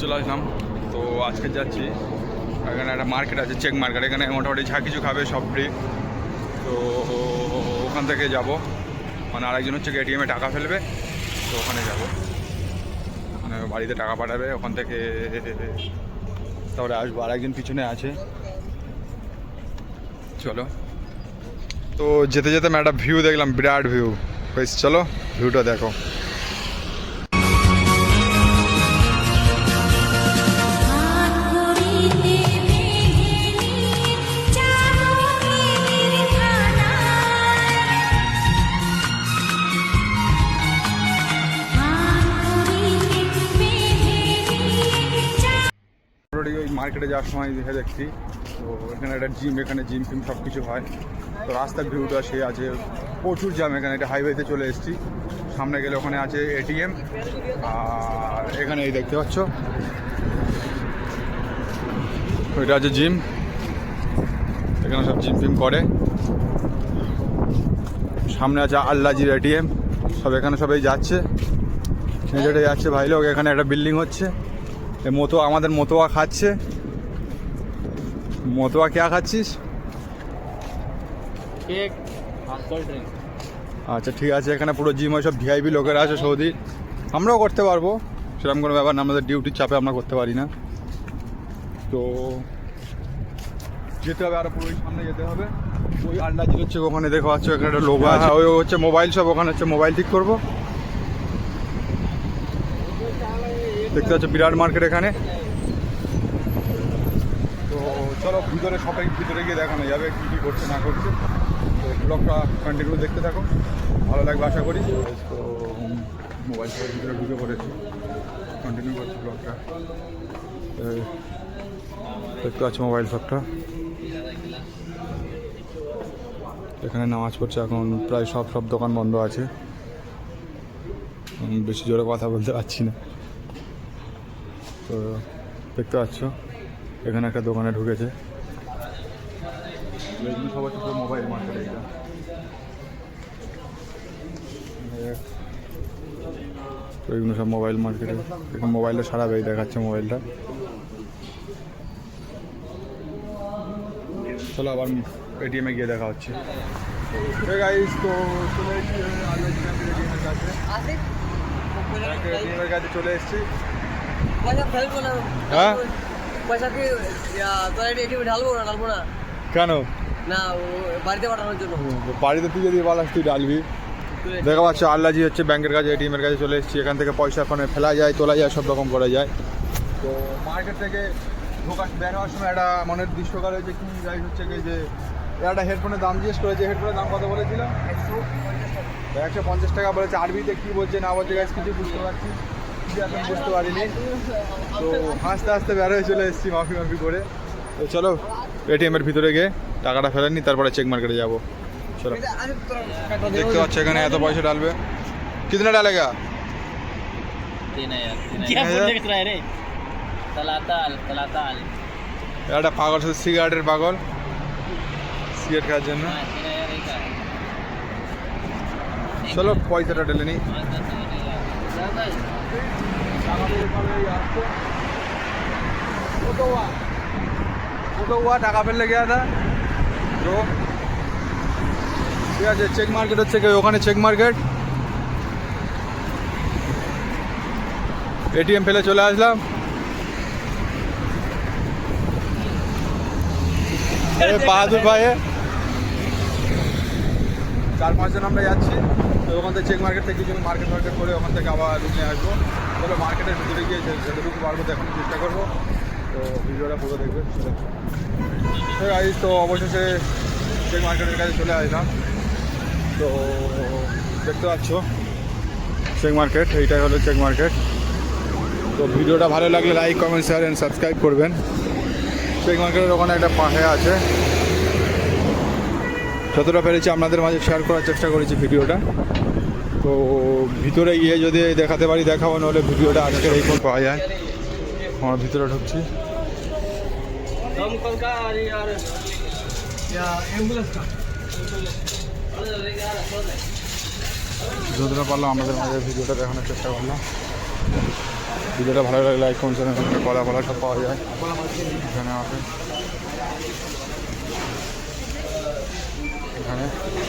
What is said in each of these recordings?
চলে আসলাম। তো আজকে যাচ্ছি। এখানে একটা মার্কেট আছে চেক মার্কেট এখানে মোটামুটি যা কিছু খাবে সব ফ্রি তো ওখান থেকে যাব। মানে আরেকজন হচ্ছে এটিএমে টাকা ফেলবে, তো ওখানে যাব। মানে বাড়িতে টাকা পাঠাবে, ওখান থেকে তারপরে আসব। আরেকজন পিছনে আছে। চলো। তো যেতে যেতে আমি একটা ভিউ দেখলাম, বিরাট ভিউ বেশ, চলো ভিউটা দেখো। ওই মার্কেটে যাওয়ার সময় দেখে দেখছি। তো এখানে একটা জিম এখানে জিম ফিম সব কিছু হয়। তো রাস্তার ভিউটা সে আছে। প্রচুর জ্যাম এখানে। এটা হাইওয়েতে চলে এসেছি। সামনে গেলে ওখানে আছে এটিএম আর এখানে এই দেখতে পাচ্ছ। ওইটা আছে জিম এখানে সব জিম ফিম করে। সামনে আছে আল্লাজির এটিএম সব এখানে সবাই যাচ্ছে। যাচ্ছে ভাই লোক। এখানে একটা বিল্ডিং হচ্ছে। মতো আমাদের মতোয়া খাচ্ছে। মতোয়া কে খাচ্ছিস? কেক আচ্ছা ঠিক আছে এখানে পুরো জিম হয় সব ভিআইপি লোকেরা আছে সৌদি। আমরাও করতে পারব। সেরকম কোনো ব্যাপার না আমাদের ডিউটির চাপে আমরা করতে পারি না। তো যেতে হবে আরও পুরো সামনে যেতে হবে। ওই আল্লাহ হচ্ছে ওখানে দেখো পাচ্ছ ওখানে একটা লোগো আছে। ওই হচ্ছে মোবাইল সব ওখানে হচ্ছে মোবাইল ঠিক করব। দেখতে পাচ্ছ বিরাট মার্কেট এখানে। তো চলো ভিতরে সবাই ভিতরে গিয়ে দেখানো যাবে কী কী করছে, না করছে। তো ব্লগটা কন্টিনিউ দেখতে থাকো, ভালো লাগবে আশা করি। তো মোবাইল ফোনের ভিতরে ঢুকে পড়েছি কন্টিনিউ করছি ব্লগটা দেখতে পাচ্ছ মোবাইল শপটা এখানে নামাজ পড়ছে এখন, প্রায় সব সব দোকান বন্ধ আছে। বেশি জোরে কথা বলতে পারছি না। তো দেখতে পাচ্ছ এখানে একটা দোকানে ঢুকেছে। এগুলো সব হচ্ছে মোবাইল মার্কেট এটা তো এগুলো সব মোবাইল মার্কেটে এখন মোবাইলটা সারা বেই দেখাচ্ছে মোবাইলটা চলো আবার এটিএমে গিয়ে দেখা হচ্ছে। তো চলে এসেছি চলে হ্যাঁ? পয়সা কি এটিএমে ঢালবো না ঢালবো না। কেন? না বাড়িতে পাঠানোর জন্য। বাড়িতে তুই যদি পালাস তুই ডালবি দেখা পাচ্ছ আল্লাজি হচ্ছে ব্যাংকের কাছে এটিএমের কাছে চলে এসেছি। এখান থেকে পয়সা ওখানে ফেলা যায় তোলা যায় সব রকম করা যায়। তো মার্কেট থেকে ঢোকার বের হওয়ার সময় একটা মনের দৃশ্যকার হয়েছে কি যাই হচ্ছে কি যে একটা হেডফোনের দাম জিজ্ঞেস করেছে হেডফোনের দাম কত বলেছিল? একশো পঞ্চাশ টাকা। বলেছে আরবিতে কি বলছে না বলছে গাছ কিছু বুঝতে পারছি কিছু বুঝতে পারিনি। তো হাসতে হাসতে বের হয়ে চলে এসেছি মাফি মাফি করে। তো চলো এটিএমের ভিতরে গিয়ে টাকাটা ফেলে নি তারপরে চেক মার্কেটে যাব। চলো। দেখতে পাচ্ছ এখানে এত পয়সা ডালবে কিতনা ডালেগা একটা পাগল শুধু সিগারেটের পাগল। সিগারেট খাওয়ার জন্য। চলো পয়সাটা ঢেলে নিই तो हुआ টাকা ফেললে গিয়া था তো ঠিক আছে চেক মার্কেট হচ্ছে কি ওখানে চেক মার্কেট এটিএম ফেলে চলে আসলাম এ বাহাদুর ভাই এ। চার পাঁচজন আমরা যাচ্ছি তো ওখান থেকে চেক মার্কেট থেকে কিছু মার্কেট মার্কেট করে ওখান থেকে আবার রুমে আসব। তবে মার্কেটের ভিতরে গিয়ে যে- যতটুকু পারব দেখানোর চেষ্টা করব। তো ভিডিওটা পুরো দেখবে গাইজ তো অবশেষে চেক মার্কেটের কাছে চলে আসলাম। তো দেখতে পাচ্ছ চেক মার্কেট এইটাই হলো চেক মার্কেট তো ভিডিওটা ভালো লাগলে like comment share and subscribe করবেন। চেক মার্কেটের ওখানে একটা পাশে আছে। যতটা পেরেছি আপনাদের মাঝে শেয়ার করার চেষ্টা করেছি ভিডিওটা। তো ভিতরে গিয়ে যদি দেখাতে পারি, দেখাবো নাহলে ভিডিওটা আজকের এই পর পাওয়া যায়। আমার ভিতরে ঢুকছি। যতটা পারলাম আমাদের মাঝে ভিডিওটা দেখানোর চেষ্টা করলাম। ভিডিওটা ভালো লাগলে লাইক কমেন্ট চ্যানেল কলা, ফলা সব পাওয়া যায়। এখানে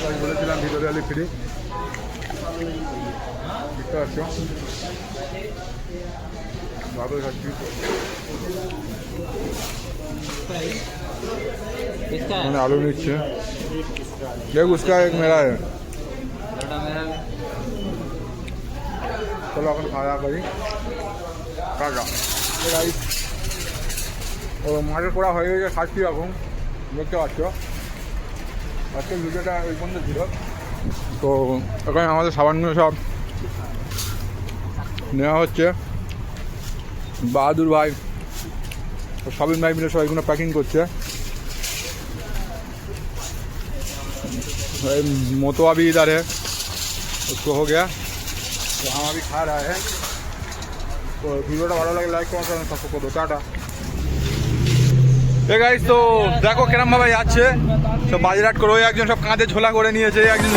আমি বলেছিলাম ভিডিও আলি ফ্রি দেখতে পাচ্ছ ভালোই খাচ্ছি উসকা এক মেরা है চলো এখন খাওয়া দাওয়া করি টাটা গাইস ও মাছের করা হয়ে গেছে খাচ্ছি এখন দেখতে পাচ্ছ আজকে ভিডিওটা ওই পর্যন্ত ছিল। তো এখন আমাদের সাবানগুলো সব নেওয়া হচ্ছে। বাহাদুর ভাই সাবিন ভাই মিলে সব এগুলো প্যাকিং করছে। मोतो अभी इधर है उसको हो गया तो हम अभी खा रहे हैं ভালো লাগে লাইক কমেন্ট করুন सबको টাটা। গাইস তো দেখো কেরম ভাবে যাচ্ছে। সব বাজরাট করে ওই একজন সব কাঁধে ঝোলা করে নিয়েছে একজন